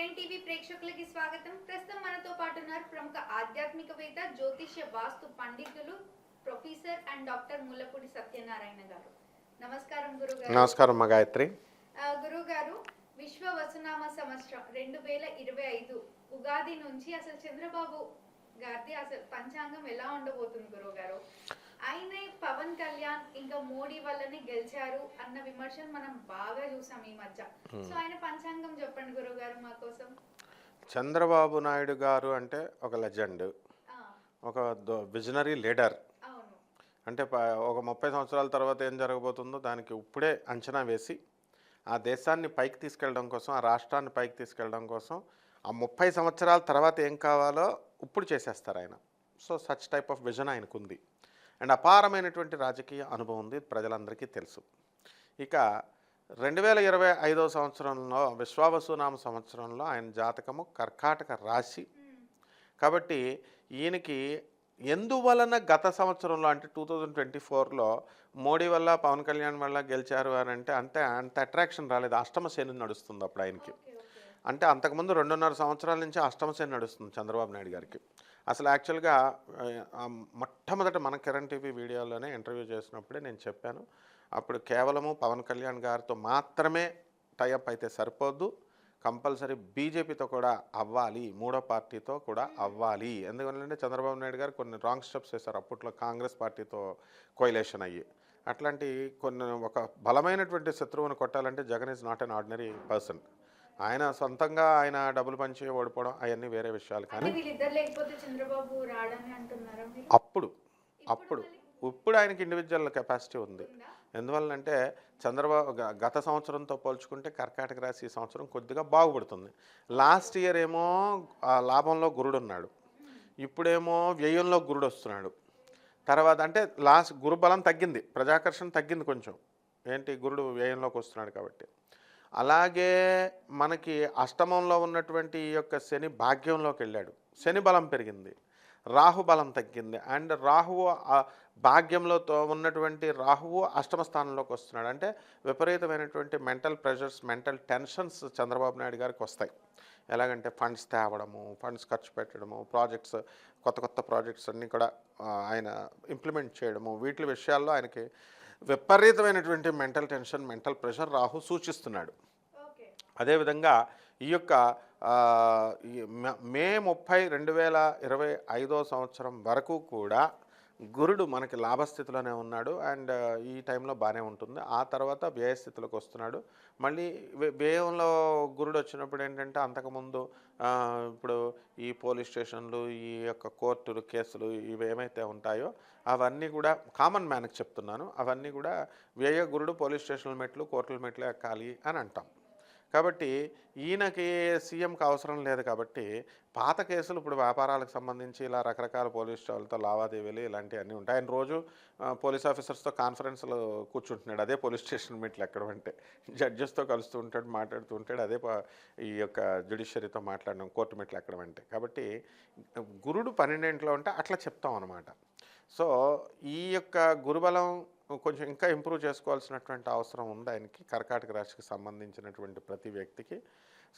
Kiran TV ప్రేక్షకులకి స్వాగతం. ప్రస్తుతం మనతో పాటు ఉన్నారు ప్రముఖ ఆధ్యాత్మికవేత్త జ్యోతిష్య వాస్తు పండితులు professor and doctor Mullapudi Satyanarayana గారు. నమస్కారం గురుగారు. నమస్కారం మా గాయత్రి. ఆ, గురువు గారు విశ్వ వసునామ సంవత్సరం రెండు వేల ఇరవై ఐదు ఉగాది నుంచి అసలు చంద్రబాబు గారిది అసలు పంచాంగం ఎలా ఉండబోతుంది గురువు గారు ఆయన పవన్ కళ్యాణ్ ఇంకా మోడీ వల్లనే గెలిచారు అన్న విమర్శలు మనం బాగా చూసాం ఈ మధ్య. సో ఆయన పంచాంగం చెప్పండి గురువు గారు మా కోసం. చంద్రబాబు నాయుడు గారు అంటే ఒక లెజెండ్ ఒక విజనరీ లీడర్. అంటే ఒక ముప్పై సంవత్సరాల తర్వాత ఏం జరగబోతుందో దానికి ఇప్పుడే అంచనా వేసి ఆ దేశాన్ని పైకి తీసుకెళ్ళడం కోసం ఆ రాష్ట్రాన్ని పైకి తీసుకెళ్ళడం కోసం ఆ ముప్పై సంవత్సరాల తర్వాత ఏం కావాలో ఇప్పుడు చేసేస్తారు ఆయన. So such type of vision ఆయనకు ఉంది అండ్ అపారమైనటువంటి రాజకీయ అనుభవం ఉంది ప్రజలందరికీ తెలుసు. ఇక రెండు వేల ఇరవై ఐదో సంవత్సరంలో విశ్వావసునామ సంవత్సరంలో ఆయన జాతకము కర్కాటక రాశి. కాబట్టి ఈయనకి ఎందువలన గత సంవత్సరంలో అంటే టూ థౌజండ్ ట్వంటీ ఫోర్లో మోడీ వల్ల పవన్ కళ్యాణ్ వల్ల గెలిచారు అని అంటే అంతే అంత అట్రాక్షన్ రాలేదు. అష్టమ శని నడుస్తుంది అప్పుడు ఆయనకి. అంటే అంతకుముందు రెండున్నర సంవత్సరాల నుంచి అష్టమ శని నడుస్తుంది చంద్రబాబు నాయుడు గారికి. అసలు యాక్చువల్గా మొట్టమొదట మన కిరణ్ టీవీ వీడియోలోనే ఇంటర్వ్యూ చేసినప్పుడే నేను చెప్పాను. అప్పుడు కేవలము పవన్ కళ్యాణ్ గారితో మాత్రమే టైఅప్ అయితే సరిపోద్దు. కంపల్సరీ బీజేపీతో కూడా అవ్వాలి మూడో పార్టీతో కూడా అవ్వాలి. ఎందుకంటే చంద్రబాబు నాయుడు గారు కొన్ని రాంగ్ స్టెప్స్ వేశారు. అప్పట్లో కాంగ్రెస్ పార్టీతో కోయిలేషన్ అయ్యి. అట్లాంటి కొన్ని ఒక బలమైనటువంటి శత్రువును కొట్టాలంటే Jagan is not an ordinary person. ఆయన సొంతంగా ఆయన డబ్బులు పంచి ఓడిపోవడం అవన్నీ వేరే విషయాలు కానీ అప్పుడు అప్పుడు ఇప్పుడు ఆయనకి ఇండివిజువల్ కెపాసిటీ ఉంది? ఎందువల్లంటే చంద్రబాబు గత సంవత్సరంతో పోల్చుకుంటే కర్కాటక రాశి ఈ సంవత్సరం కొద్దిగా బాగుపడుతుంది. లాస్ట్ ఇయర్ ఏమో ఆ లాభంలో గురుడు ఉన్నాడు ఇప్పుడేమో వ్యయంలో గురుడు వస్తున్నాడు తర్వాత అంటే లాస్ట్ గురు బలం తగ్గింది. ప్రజాకర్షణ తగ్గింది కొంచెం. ఏంటి? గురుడు వ్యయంలోకి వస్తున్నాడు కాబట్టి. అలాగే మనకి అష్టమంలో ఉన్నటువంటి ఈ యొక్క శని భాగ్యంలోకి వెళ్ళాడు. శని బలం పెరిగింది. రాహు బలం తగ్గింది. అండ్ రాహువు భాగ్యంలోతో భాగ్యంలో ఉన్నటువంటి రాహువు అష్టమ స్థానంలోకి వస్తున్నాడు. అంటే విపరీతమైనటువంటి mental pressures mental tensions Chandrababu Naidu గారికి వస్తాయి. ఎలాగంటే ఫండ్స్ తేవడము ఫండ్స్ ఖర్చు పెట్టడము ప్రాజెక్ట్స్ కొత్త కొత్త ప్రాజెక్ట్స్ అన్నీ కూడా ఆయన ఇంప్లిమెంట్ చేయడము వీటి విషయాల్లో ఆయనకి విపరీతమైనటువంటి mental tension mental pressure Rahu సూచిస్తున్నాడు. అదేవిధంగా ఈ యొక్క మే ముప్పై రెండు వేల ఇరవై ఐదో సంవత్సరం వరకు కూడా గురుడు మనకి లాభస్థితిలోనే ఉన్నాడు అండ్ ఈ టైంలో బాగానే ఉంటుంది. ఆ తర్వాత వ్యయస్థితిలోకి వస్తున్నాడు. మళ్ళీ వ్యయంలో గురుడు వచ్చినప్పుడు ఏంటంటే అంతకుముందు ఇప్పుడు ఈ పోలీస్ స్టేషన్లు ఈ యొక్క కోర్టులు కేసులు ఇవి ఏమైతే ఉంటాయో అవన్నీ కూడా కామన్ మ్యాన్కి చెప్తున్నాను. అవన్నీ కూడా వ్యయ గురుడు పోలీస్ స్టేషన్ల మెట్లు కోర్టుల మెట్లు ఎక్కాలి అని అంటాం. కాబట్టి ఈయనకి సీఎంకి అవసరం లేదు కాబట్టి పాత కేసులు ఇప్పుడు వ్యాపారాలకు సంబంధించి ఇలా రకరకాల పోలీస్ వాళ్ళతో లావాదేవీలు ఇలాంటివన్నీ ఉంటాయి. ఆయన రోజు పోలీస్ ఆఫీసర్స్తో కాన్ఫరెన్స్లో కూర్చుంటున్నాడు. అదే పోలీస్ స్టేషన్ మీట్లు ఎక్కడ అంటే జడ్జెస్తో కలుస్తూ ఉంటాడు మాట్లాడుతూ ఉంటాడు. అదే ఈ యొక్క జ్యుడిషియరీతో మాట్లాడడం కోర్టు మీట్లు ఎక్కడ అంటే కాబట్టి గురుడు పన్నెండింట్లో ఉంటే అట్లా చెప్తాం అనమాట సో ఈ యొక్క గురుబలం కొంచెం ఇంకా ఇంప్రూవ్ చేసుకోవాల్సినటువంటి అవసరం ఉంది ఆయనకి కర్కాటక రాశికి సంబంధించినటువంటి ప్రతి వ్యక్తికి.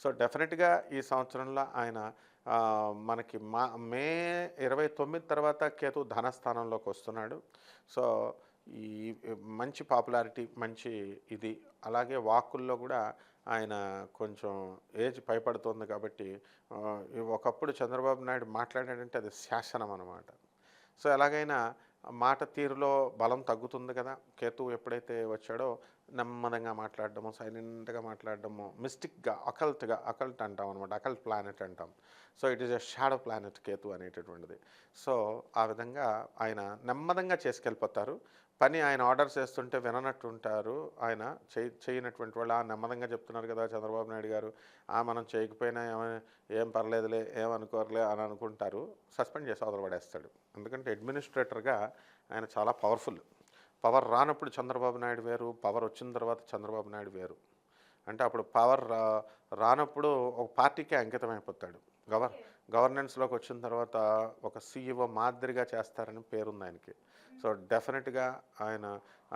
సో డెఫినెట్గా ఈ సంవత్సరంలో ఆయన మనకి మా మే ఇరవై తొమ్మిది తర్వాత కేతు ధనస్థానంలోకి వస్తున్నాడు. సో ఈ మంచి పాపులారిటీ మంచి ఇది. అలాగే వాక్కుల్లో కూడా ఆయన కొంచెం ఏజ్ పైపడుతోంది కాబట్టి ఒకప్పుడు చంద్రబాబు నాయుడు మాట్లాడాడంటే అది శాసనం అనమాట సో ఎలాగైనా మాట తీరులో బలం తగ్గుతుంది కదా. కేతు ఎప్పుడైతే వచ్చాడో నెమ్మదంగా మాట్లాడడము సైలెంట్గా మాట్లాడడము మిస్టిక్గా అకల్ట్గా అకల్ట్ అంటాం అనమాట అకల్ట్ ప్లానెట్ అంటాం. So it is a shadow planet Ketu అనేటటువంటిది. సో ఆ విధంగా ఆయన నెమ్మదంగా చేసుకెళ్ళిపోతారు. పని ఆయన ఆర్డర్ చేస్తుంటే విననట్టు ఉంటారు. ఆయన చేయి చేయనటువంటి వాళ్ళు ఆ నెమ్మదంగా చెప్తున్నారు కదా చంద్రబాబు నాయుడు గారు. ఆ మనం చేయకపోయినా ఏమైనా ఏం పర్లేదులే ఏమనుకోరులే అని అనుకుంటారు. సస్పెండ్ చేసి వదలబడేస్తాడు ఎందుకంటే అడ్మినిస్ట్రేటర్గా ఆయన చాలా పవర్ఫుల్. పవర్ రానప్పుడు చంద్రబాబు నాయుడు వేరు పవర్ వచ్చిన తర్వాత చంద్రబాబు నాయుడు వేరు. అంటే అప్పుడు పవర్ రా రానప్పుడు ఒక పార్టీకే అంకితం అయిపోతాడు గవర్ గవర్నెన్స్లోకి వచ్చిన తర్వాత ఒక సీఈఓ మాదిరిగా చేస్తారని పేరుంది ఆయనకి. సో డెఫినెట్గా ఆయన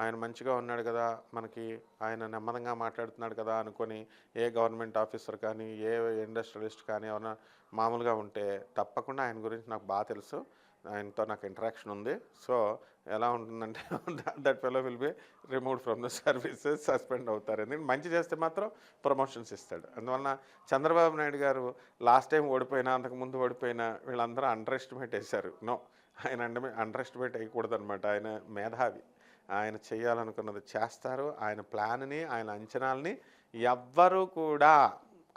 ఆయన మంచిగా ఉన్నాడు కదా మనకి ఆయన నెమ్మదంగా మాట్లాడుతున్నాడు కదా అనుకొని ఏ గవర్నమెంట్ ఆఫీసర్ కానీ ఏ ఇండస్ట్రియలిస్ట్ కానీ ఏమైనా మామూలుగా ఉంటే తప్పకుండా ఆయన గురించి నాకు బాగా తెలుసు. ఆయనతో నాకు ఇంటరాక్షన్ ఉంది. సో ఎలా ఉంటుందంటే that fellow will be remove from the services suspend అవుతారు ఎందుకంటే మంచి చేస్తే మాత్రం ప్రమోషన్స్ ఇస్తాడు. అందువలన చంద్రబాబు నాయుడు గారు లాస్ట్ టైం ఓడిపోయినా అంతకుముందు ఓడిపోయినా వీళ్ళందరూ అండర్ ఎస్టిమేట్ వేశారు నో. ఆయన అండర్ అండర్ ఎస్టిమేట్ అయ్యకూడదు అనమాట ఆయన మేధావి. ఆయన చేయాలనుకున్నది చేస్తారు. ఆయన ప్లాన్ని ఆయన అంచనాల్ని ఎవ్వరూ కూడా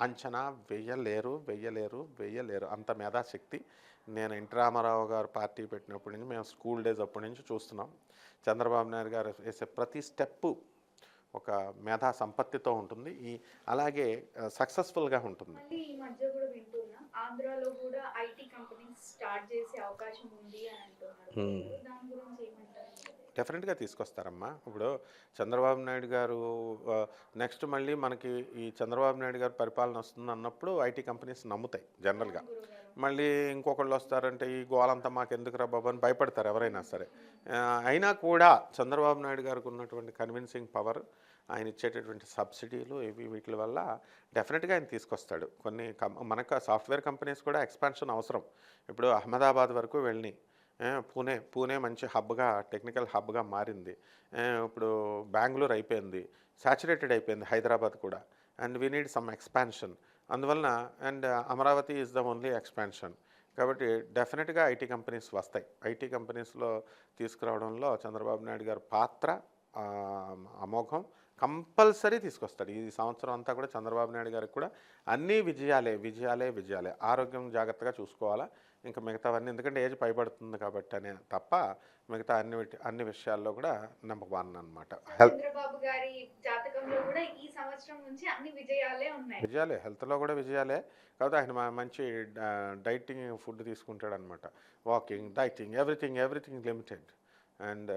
అంచనా వేయలేరు వేయలేరు వేయలేరు. అంత మేధాశక్తి నేను ఎన్టీ రామారావు గారు పార్టీ పెట్టినప్పటి నుంచి మేము స్కూల్ డేస్ అప్పటి నుంచి చూస్తున్నాం. చంద్రబాబు నాయుడు గారు వేసే ప్రతి స్టెప్పు ఒక మేధా సంపత్తితో ఉంటుంది. ఈ అలాగే సక్సెస్ఫుల్గా ఉంటుంది. ఈ మధ్య కూడా వింటున్నా ఆంధ్రాలో కూడా ఐటీ కంపెనీస్ స్టార్ట్ చేసే అవకాశం డెఫినెట్గా తీసుకొస్తారమ్మా. ఇప్పుడు చంద్రబాబు నాయుడు గారు నెక్స్ట్ మళ్ళీ మనకి ఈ చంద్రబాబు నాయుడు గారు పరిపాలన వస్తుంది అన్నప్పుడు ఐటీ కంపెనీస్ నమ్ముతాయి జనరల్గా. మళ్ళీ ఇంకొకళ్ళు వస్తారంటే ఈ గోలంతా మాకు ఎందుకు బాబు అని భయపడతారు ఎవరైనా సరే. అయినా కూడా చంద్రబాబు నాయుడు గారికి ఉన్నటువంటి కన్విన్సింగ్ పవర్ ఆయన ఇచ్చేటటువంటి సబ్సిడీలు ఇవి వీటి వల్ల డెఫినెట్గా ఆయన తీసుకొస్తాడు. కొన్ని కం మనకు సాఫ్ట్వేర్ కంపెనీస్ కూడా ఎక్స్పాన్షన్ అవసరం. ఇప్పుడు అహ్మదాబాద్ వరకు వెళ్ళినాయి. పూణే పూణే మంచి హబ్గా టెక్నికల్ హబ్గా మారింది. ఇప్పుడు బెంగళూరు అయిపోయింది. సాచురేటెడ్ అయిపోయింది హైదరాబాద్ కూడా. And we need some expansion. అందువలన and Amaravati is the only expansion. కాబట్టి డెఫినెట్గా ఐటీ కంపెనీస్ వస్తాయి. ఐటీ కంపెనీస్లో తీసుకురావడంలో చంద్రబాబు నాయుడు గారి పాత్ర అమోఘం. కంపల్సరీ తీసుకొస్తాడు. ఈ సంవత్సరం అంతా కూడా చంద్రబాబు నాయుడు గారికి కూడా అన్నీ విజయాలే విజయాలే విజయాలే. ఆరోగ్యం జాగ్రత్తగా చూసుకోవాలా? ఇంకా మిగతావన్నీ ఎందుకంటే ఏజ్ పైబడుతుంది కాబట్టి అనే తప్ప మిగతా అన్ని అన్ని విషయాల్లో కూడా నెంబర్ వన్ అనమాట విజయాలే హెల్త్లో కూడా విజయాలే. కాకపోతే ఆయన మంచి డైటింగ్ ఫుడ్ తీసుకుంటాడు అనమాట walking dieting everything everything limited. And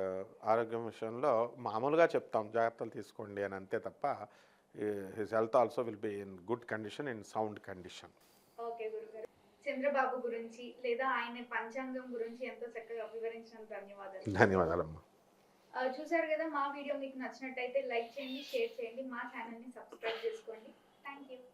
ఆరోగ్యం విషయంలో మామూలుగా చెప్తాం జాగ్రత్తలు తీసుకోండి అని అంతే తప్ప his health also will be in good condition in sound condition okay గురుగారు. చంద్రబాబు గురించి లేదా ఆయన పంచాంగం గురించి ఎంతో చక్కగా వివరించినందుకు ధన్యవాదాలు. ధన్యవాదాలమ్మా. ఆ, చూశారు కదా మా వీడియో మీకు నచ్చినట్టయితే లైక్ చేయండి షేర్ చేయండి మా ఛానల్ని సబ్స్క్రైబ్ చేసుకోండి. Thank you